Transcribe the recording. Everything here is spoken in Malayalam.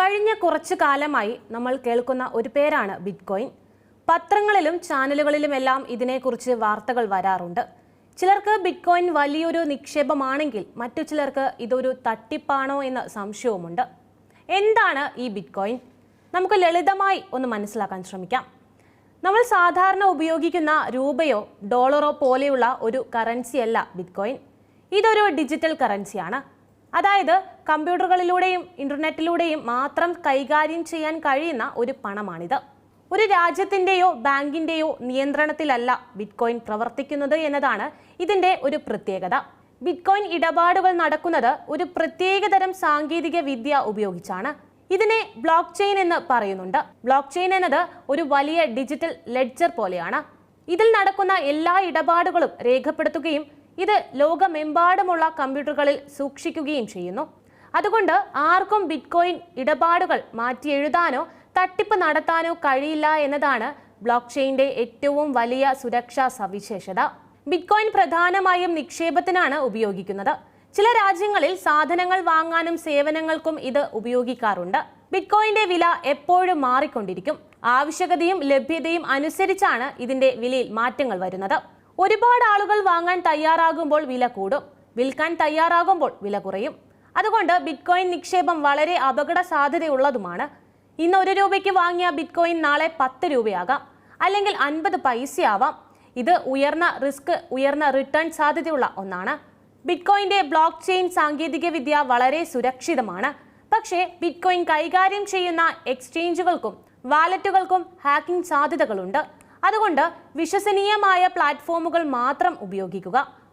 കഴിഞ്ഞ കുറച്ചു കാലമായി നമ്മൾ കേൾക്കുന്ന ഒരു പേരാണ് ബിറ്റ്കോയിൻ. പത്രങ്ങളിലും ചാനലുകളിലുമെല്ലാം ഇതിനെക്കുറിച്ച് വാർത്തകൾ വരാറുണ്ട്. ചിലർക്ക് ബിറ്റ്കോയിൻ വലിയൊരു നിക്ഷേപമാണെങ്കിൽ മറ്റു ചിലർക്ക് ഇതൊരു തട്ടിപ്പാണോ എന്ന സംശയവുമുണ്ട്. എന്താണ് ഈ ബിറ്റ്കോയിൻ? നമുക്ക് ലളിതമായി ഒന്ന് മനസ്സിലാക്കാൻ ശ്രമിക്കാം. നമ്മൾ സാധാരണ ഉപയോഗിക്കുന്ന രൂപയോ ഡോളറോ പോലെയുള്ള ഒരു കറൻസിയല്ല ബിറ്റ്കോയിൻ. ഇതൊരു ഡിജിറ്റൽ കറൻസിയാണ്. അതായത് കമ്പ്യൂട്ടറുകളിലൂടെയും ഇന്റർനെറ്റിലൂടെയും മാത്രം കൈകാര്യം ചെയ്യാൻ കഴിയുന്ന ഒരു പണമാണിത്. ഒരു രാജ്യത്തിന്റെയോ ബാങ്കിന്റെയോ നിയന്ത്രണത്തിലല്ല ബിറ്റ്കോയിൻ പ്രവർത്തിക്കുന്നത് എന്നതാണ് ഇതിന്റെ ഒരു പ്രത്യേകത. ബിറ്റ്കോയിൻ ഇടപാടുകൾ നടക്കുന്നത് ഒരു പ്രത്യേകതരം സാങ്കേതിക വിദ്യ ഉപയോഗിച്ചാണ്. ഇതിനെ ബ്ലോക്ക് ചെയിൻ എന്ന് പറയുന്നുണ്ട്. ബ്ലോക്ക് ചെയിൻ എന്നത് ഒരു വലിയ ഡിജിറ്റൽ ലെഡ്ജർ പോലെയാണ്. ഇതിൽ നടക്കുന്ന എല്ലാ ഇടപാടുകളും രേഖപ്പെടുത്തുകയും ഇത് ലോകമെമ്പാടുമുള്ള കമ്പ്യൂട്ടറുകളിൽ സൂക്ഷിക്കുകയും ചെയ്യുന്നു. അതുകൊണ്ട് ആർക്കും ബിറ്റ്കോയിൻ ഇടപാടുകൾ മാറ്റി എഴുതാനോ തട്ടിപ്പ് നടത്താനോ കഴിയില്ല എന്നതാണ് ബ്ലോക്ക് ചെയിന്റെ ഏറ്റവും വലിയ സുരക്ഷാ സവിശേഷത. ബിറ്റ്കോയിൻ പ്രധാനമായും നിക്ഷേപത്തിനാണ് ഉപയോഗിക്കുന്നത്. ചില രാജ്യങ്ങളിൽ സാധനങ്ങൾ വാങ്ങാനും സേവനങ്ങൾക്കും ഇത് ഉപയോഗിക്കാറുണ്ട്. ബിറ്റ്കോയിന്റെ വില എപ്പോഴും മാറിക്കൊണ്ടിരിക്കും. ആവശ്യകതയും ലഭ്യതയും അനുസരിച്ചാണ് ഇതിന്റെ വിലയിൽ മാറ്റങ്ങൾ വരുന്നത്. ഒരുപാട് ആളുകൾ വാങ്ങാൻ തയ്യാറാകുമ്പോൾ വില കൂടും. വിൽക്കാൻ തയ്യാറാകുമ്പോൾ വില കുറയും. അതുകൊണ്ട് ബിറ്റ്കോയിൻ നിക്ഷേപം വളരെ അപകട സാധ്യതയുള്ളതുമാണ് ഇന്ന് ഒരു രൂപയ്ക്ക് വാങ്ങിയ ബിറ്റ്കോയിൻ നാളെ പത്ത് രൂപയാകാം. അല്ലെങ്കിൽ അൻപത് പൈസയാവാം. ഇത് ഉയർന്ന റിസ്ക് ഉയർന്ന റിട്ടേൺ സാധ്യതയുള്ള ഒന്നാണ്. ബിറ്റ്കോയിന്റെ ബ്ലോക്ക് ചെയിൻ സാങ്കേതികവിദ്യ വളരെ സുരക്ഷിതമാണ്. പക്ഷേ ബിറ്റ്കോയിൻ കൈകാര്യം ചെയ്യുന്ന എക്സ്ചേഞ്ചുകൾക്കും വാലറ്റുകൾക്കും ഹാക്കിംഗ് സാധ്യതകളുണ്ട്. അതുകൊണ്ട് വിശ്വസനീയമായ പ്ലാറ്റ്ഫോമുകൾ മാത്രം ഉപയോഗിക്കുക.